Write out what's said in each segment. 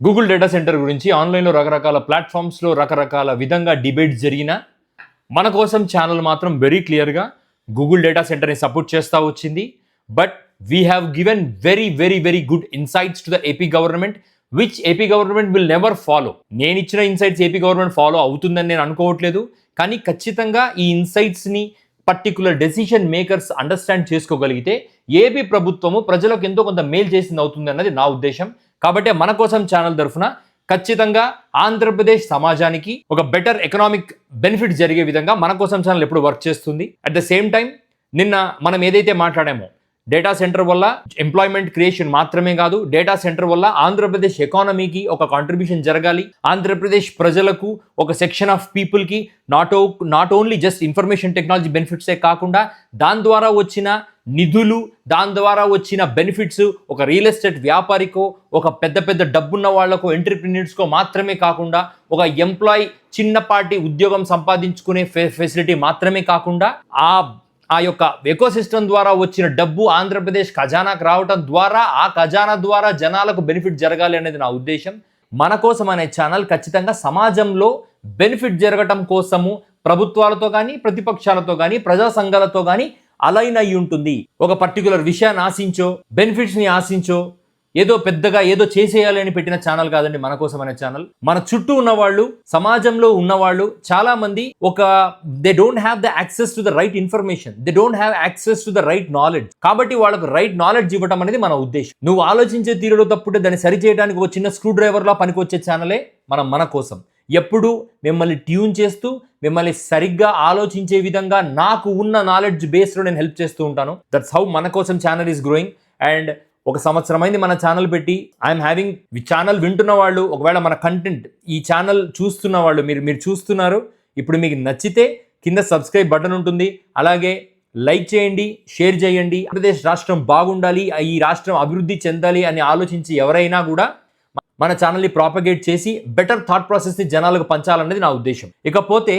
Google data centre గురించి ఆన్లైన్లో రకరకాల ప్లాట్ఫామ్స్లో రకరకాల విధంగా డిబేట్ జరిగిన మన కోసం ఛానల్ మాత్రం వెరీ క్లియర్గా గూగుల్ డేటా సెంటర్ని సపోర్ట్ చేస్తూ వచ్చింది. But we have given very very very good insights to the AP government which AP government will never follow నేను ఇచ్చిన ఇన్సైట్స్ ఏపీ గవర్నమెంట్ ఫాలో అవుతుందని నేను అనుకోవట్లేదు. కానీ ఖచ్చితంగా ఈ ఇన్సైట్స్ని పర్టికులర్ డెసిషన్ మేకర్స్ అండర్స్టాండ్ చేసుకోగలిగితే ఏపీ ప్రభుత్వము ప్రజలకు ఎంతో కొంత మేలు చేసింది అవుతుంది అన్నది నా ఉద్దేశం. కాబట్టి మన కోసం ఛానల్ తరఫున ఖచ్చితంగా ఆంధ్రప్రదేశ్ సమాజానికి ఒక బెటర్ ఎకనామిక్ బెనిఫిట్ జరిగే విధంగా మన కోసం ఛానల్ ఎప్పుడు వర్క్ చేస్తుంది. అట్ ద సేమ్ టైం నిన్న మనం ఏదైతే మాట్లాడామో డేటా సెంటర్ వల్ల ఎంప్లాయ్మెంట్ క్రియేషన్ మాత్రమే కాదు డేటా సెంటర్ వల్ల ఆంధ్రప్రదేశ్ ఎకానమీకి ఒక కాంట్రిబ్యూషన్ జరగాలి. ఆంధ్రప్రదేశ్ ప్రజలకు ఒక సెక్షన్ ఆఫ్ పీపుల్కి not oh not only just information technology బెనిఫిట్సే కాకుండా దాని ద్వారా వచ్చిన నిధులు దాని ద్వారా వచ్చిన బెనిఫిట్స్ ఒక రియల్ ఎస్టేట్ వ్యాపారికో ఒక పెద్ద పెద్ద డబ్బున్న వాళ్ళకు ఎంటర్ప్రినర్స్కో మాత్రమే కాకుండా ఒక ఎంప్లాయ్ చిన్నపాటి ఉద్యోగం సంపాదించుకునే ఫెసిలిటీ మాత్రమే కాకుండా ఆ ఆ యొక్క ఎకోసిస్టమ్ ద్వారా వచ్చిన డబ్బు ఆంధ్రప్రదేశ్ ఖజానాకు రావటం ద్వారా ఆ ఖజానా ద్వారా జనాలకు బెనిఫిట్ జరగాలి అనేది నా ఉద్దేశం. మన కోసం అనే ఛానల్ ఖచ్చితంగా సమాజంలో బెనిఫిట్ జరగటం కోసము ప్రభుత్వాలతో కానీ ప్రతిపక్షాలతో కానీ ప్రజా సంఘాలతో కానీ అలైన్ అయి ఉంటుంది ఒక పర్టికులర్ విషయాన్ని ఆశించో బెనిఫిట్స్ని ఆశించో ఏదో పెద్దగా ఏదో చేసేయాలని పెట్టిన ఛానల్ కాదండి మన కోసం అనే ఛానల్. మన చుట్టూ ఉన్నవాళ్ళు సమాజంలో ఉన్నవాళ్ళు చాలా మంది ఒక they don't have the access to the right information they don't have access to the right knowledge కాబట్టి వాళ్ళకు రైట్ నాలెడ్జ్ ఇవ్వడం అనేది మన ఉద్దేశం. నువ్వు ఆలోచించే తీరులో తప్పుంటే దాన్ని సరిచేయడానికి ఒక చిన్న స్క్రూ డ్రైవర్లా పనికొచ్చే ఛానలే మనం మన కోసం. ఎప్పుడు మిమ్మల్ని ట్యూన్ చేస్తూ మిమ్మల్ని సరిగ్గా ఆలోచించే విధంగా నాకు ఉన్న నాలెడ్జ్ బేస్లో నేను హెల్ప్ చేస్తూ ఉంటాను. దట్స్ హౌ మన కోసం ఛానల్ ఈస్ గ్రోయింగ్ అండ్ ఒక సంవత్సరం అయింది మన ఛానల్ పెట్టి ఐఎమ్ హ్యావింగ్ ఛానల్ వింటున్న వాళ్ళు ఒకవేళ మన కంటెంట్ ఈ ఛానల్ చూస్తున్న వాళ్ళు మీరు మీరు చూస్తున్నారు ఇప్పుడు మీకు నచ్చితే కింద సబ్స్క్రైబ్ బటన్ ఉంటుంది అలాగే లైక్ చేయండి షేర్ చేయండి. ఆంధ్రప్రదేశ్ రాష్ట్రం బాగుండాలి ఈ రాష్ట్రం అభివృద్ధి చెందాలి అని ఆలోచించి ఎవరైనా కూడా మన ఛానల్ని ప్రాపగేట్ చేసి బెటర్ థాట్ ప్రాసెస్ని జనాలకు పంచాలన్నది నా ఉద్దేశం. ఇకపోతే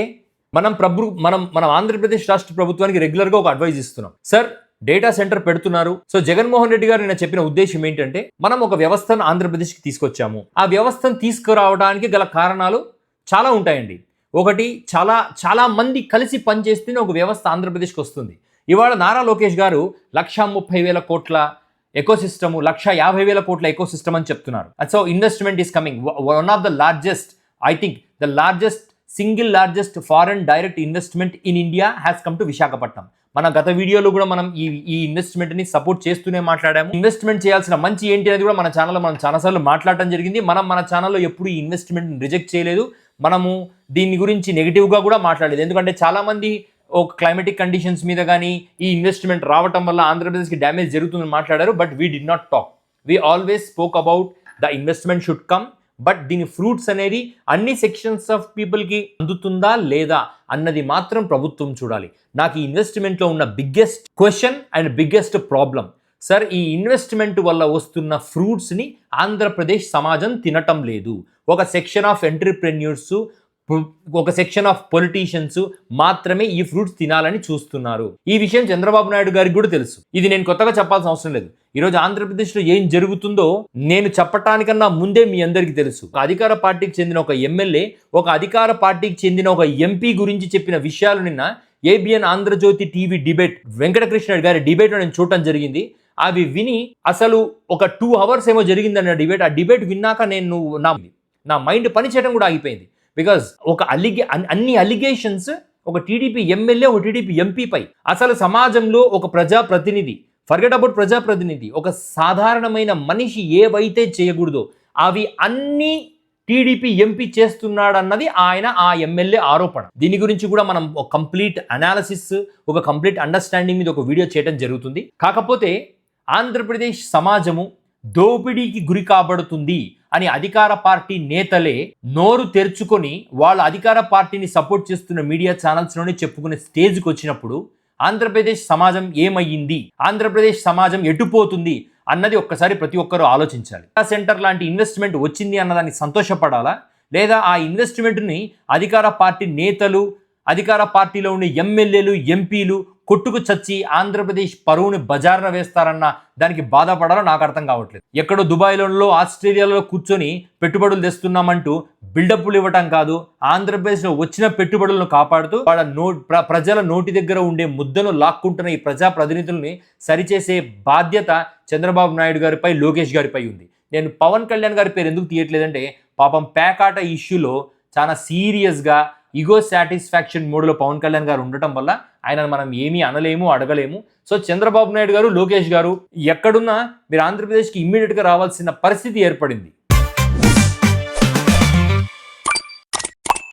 మనం ప్రభు మనం మనం ఆంధ్రప్రదేశ్ రాష్ట్ర ప్రభుత్వానికి రెగ్యులర్గా ఒక అడ్వైజ్ ఇస్తున్నాం. సార్ డేటా సెంటర్ పెడుతున్నారు. సో జగన్మోహన్ రెడ్డి గారు నేను చెప్పిన ఉద్దేశం ఏంటంటే మనం ఒక వ్యవస్థను ఆంధ్రప్రదేశ్కి తీసుకొచ్చాము. ఆ వ్యవస్థను తీసుకురావడానికి గల కారణాలు చాలా ఉంటాయండి. ఒకటి చాలా చాలా మంది కలిసి పనిచేస్తేనే ఒక వ్యవస్థ ఆంధ్రప్రదేశ్కి వస్తుంది. ఇవాళ నారా లోకేష్ గారు లక్ష ముప్పై వేల కోట్ల ఎకోసిస్టమ్ లక్ష యాభై వేల కోట్ల ఎకోసిస్టమ్ అని చెప్తున్నారు. So investment is coming. One of the largest I think the largest single largest foreign direct investment in India has come to Visakhapatnam. మన గత వీడియోలో కూడా మనం ఈ ఈ ఇన్వెస్ట్మెంట్ని సపోర్ట్ చేస్తూనే మాట్లాడాము. ఇన్వెస్ట్మెంట్ చేయాల్సిన మంచి ఏంటి అనేది కూడా మన ఛానల్లో మనం చాలాసార్లు మాట్లాడటం జరిగింది. మనం మన ఛానల్లో ఎప్పుడు ఈ ఇన్వెస్ట్మెంట్ రిజెక్ట్ చేయలేదు. మనము దీని గురించి నెగిటివ్గా కూడా మాట్లాడలేదు. ఎందుకంటే చాలామంది ఒక క్లైమేటిక్ కండిషన్స్ మీద కానీ ఈ ఇన్వెస్ట్మెంట్ రావటం వల్ల ఆంధ్రప్రదేశ్కి డ్యామేజ్ జరుగుతుందని మాట్లాడారు. But we did not talk we always spoke about the investment should come but దీని ఫ్రూట్స్ అనేది అన్ని సెక్షన్స్ ఆఫ్ పీపుల్కి అందుతుందా లేదా అన్నది మాత్రం ప్రభుత్వం చూడాలి. నాకు ఈ ఇన్వెస్ట్మెంట్లో ఉన్న biggest question and biggest problem sir ఈ ఇన్వెస్ట్మెంట్ వల్ల వస్తున్న ఫ్రూట్స్ని ఆంధ్రప్రదేశ్ సమాజం తినటం లేదు. ఒక సెక్షన్ ఆఫ్ ఎంటర్ప్రెన్యూర్స్ ఒక సెక్షన్ ఆఫ్ పొలిటీషియన్స్ మాత్రమే ఈ ఫ్రూట్స్ తినాలని చూస్తున్నారు. ఈ విషయం చంద్రబాబు నాయుడు గారికి కూడా తెలుసు. ఇది నేను కొత్తగా చెప్పాల్సిన అవసరం లేదు. ఈరోజు ఆంధ్రప్రదేశ్లో ఏం జరుగుతుందో నేను చెప్పటానికన్నా ముందే మీ అందరికీ తెలుసు. ఒక అధికార పార్టీకి చెందిన ఒక ఎమ్మెల్యే ఒక అధికార పార్టీకి చెందిన ఒక ఎంపీ గురించి చెప్పిన విషయాలు నిన్న ABN Andhra Jyothi TV debate Venkatakrishna గారి డిబేట్ నేను చూడటం జరిగింది. అవి విని అసలు ఒక టూ అవర్స్ ఏమో జరిగిందన్న డిబేట్ ఆ డిబేట్ విన్నాక నేను నా నా మైండ్ పనిచేయడం కూడా ఆగిపోయింది. బికాజ్ ఒక అలిగే అన్ని అలిగేషన్స్ ఒక టీడీపీ ఎమ్మెల్యే ఒక టీడీపీ ఎంపీపై అసలు సమాజంలో ఒక ప్రజాప్రతినిధి ఫర్గెట్ అబౌట్ ప్రజాప్రతినిధి ఒక సాధారణమైన మనిషి ఏవైతే చేయకూడదో అవి అన్నీ టీడీపీ ఎంపీ చేస్తున్నాడన్నది ఆయన ఆ ఎమ్మెల్యే ఆరోపణ. దీని గురించి కూడా మనం ఒక కంప్లీట్ అనాలసిస్ ఒక కంప్లీట్ అండర్స్టాండింగ్ మీద ఒక వీడియో చేయడం జరుగుతుంది. కాకపోతే ఆంధ్రప్రదేశ్ సమాజము దోపిడీకి గురి కాబడుతుంది. అని అధికార పార్టీ నేతలే నోరు తెరుచుకొని వాళ్ళ అధికార పార్టీని సపోర్ట్ చేస్తున్న మీడియా ఛానల్స్లోనే చెప్పుకునే స్టేజ్కి వచ్చినప్పుడు ఆంధ్రప్రదేశ్ సమాజం ఏమయ్యింది? ఆంధ్రప్రదేశ్ సమాజం ఎటుపోతుంది అన్నది ఒక్కసారి ప్రతి ఒక్కరూ ఆలోచించాలి. సెంటర్ లాంటి ఇన్వెస్ట్మెంట్ వచ్చింది అన్నదాన్ని సంతోషపడాలా? లేదా ఆ ఇన్వెస్ట్మెంట్ని అధికార పార్టీ నేతలు అధికార పార్టీలో ఉండే ఎమ్మెల్యేలు ఎంపీలు కొట్టుకు చచ్చి ఆంధ్రప్రదేశ్ పరువుని బజార్న వేస్తారన్న దానికి బాధపడాలో నాకు అర్థం కావట్లేదు. ఎక్కడో దుబాయ్లో ఆస్ట్రేలియాలో కూర్చొని పెట్టుబడులు తెస్తున్నామంటూ బిల్డప్లు ఇవ్వటం కాదు ఆంధ్రప్రదేశ్లో వచ్చిన పెట్టుబడులను కాపాడుతూ వాళ్ళ నో ప్ర- ప్రజల నోటి దగ్గర ఉండే ముద్దను లాక్కుంటున్న ఈ ప్రజా ప్రతినిధుల్ని సరిచేసే బాధ్యత చంద్రబాబు నాయుడు గారిపై లోకేష్ గారిపై ఉంది. నేను పవన్ కళ్యాణ్ గారి పేరు ఎందుకు తీయట్లేదంటే పాపం పేకాట ఇష్యూలో చాలా సీరియస్గా ఈగో సాటిస్ఫాక్షన్ మోడ్లో పవన్ కళ్యాణ్ గారు ఉండటం వల్ల ఆయన మనం ఏమీ అనలేము అడగలేము. సో చంద్రబాబు నాయుడు గారు లోకేష్ గారు ఎక్కడున్నా మీరు ఆంధ్రప్రదేశ్కి ఇమ్మీడియట్గా రావాల్సిన పరిస్థితి ఏర్పడింది.